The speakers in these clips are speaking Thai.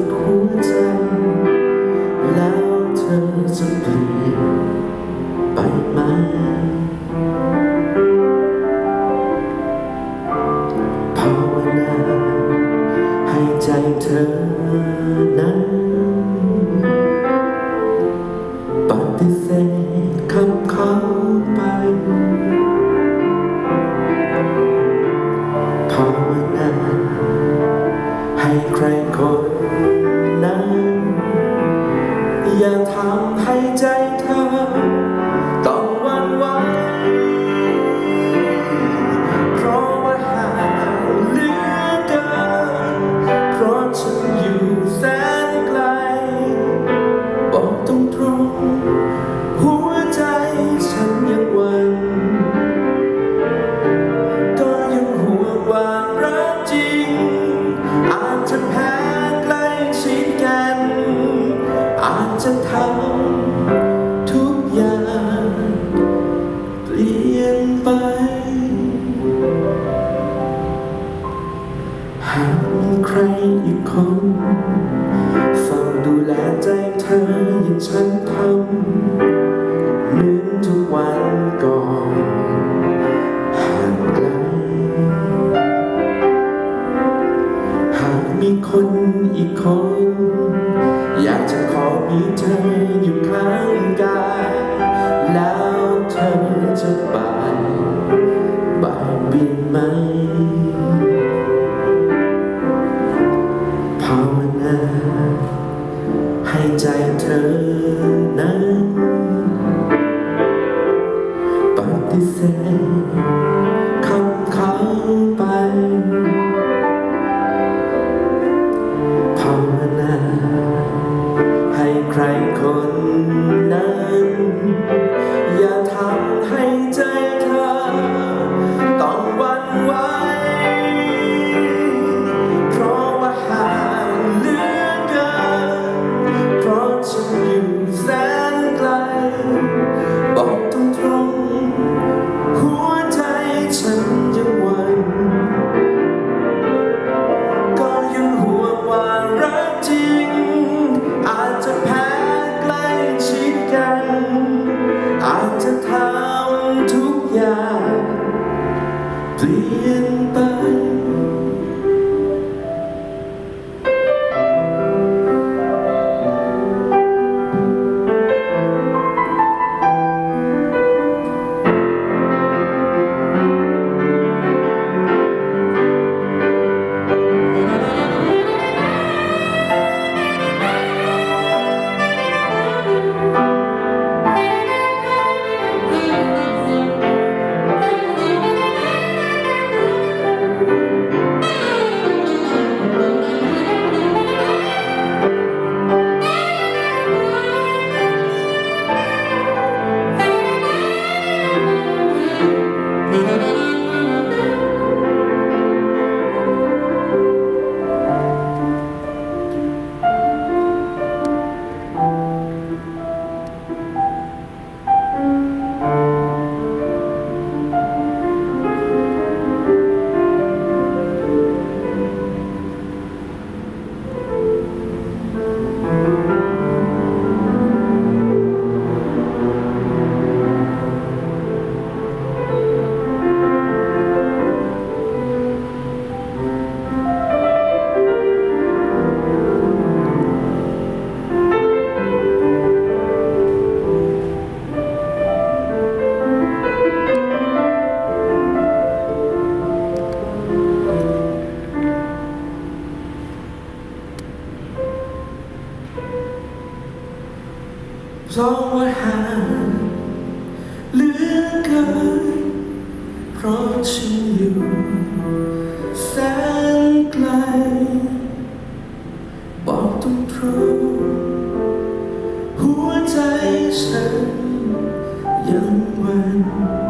ดหัวใจ แล้วเธอจะเปลี่ยนไปไหมภาวนาให้ใจเธอนั้น ให้ใครคนนั้น อย่าทำให้ใจเธอ ฉันทำเหมือนทุกวันก่อนห่างไกลหากมีคนอีกคน อยากจะขอมีเธออยู่ข้างกายแล้วเธอจะไปบายบินไหมภาวนา ให้ใจเธอนั้น ฉันยังหวนก็ยังห่วงว่ารักจริง อาจจะแพ้ใกล้ชิดกัน อาจจะทำทุกอย่างเปลี่ยน องว่าห่างเหลือเกินเพราะฉันอยู่แสนไกล บอกตรงๆหัวใจฉันยังวัน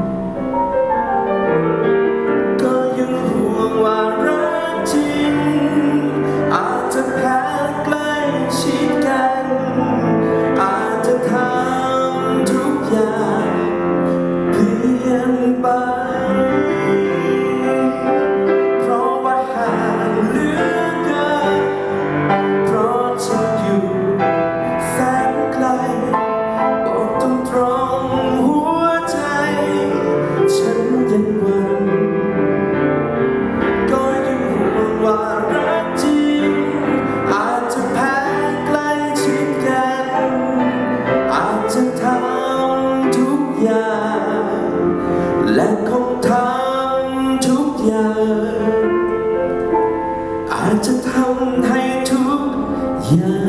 ากจะทำให้ทุกอย่าง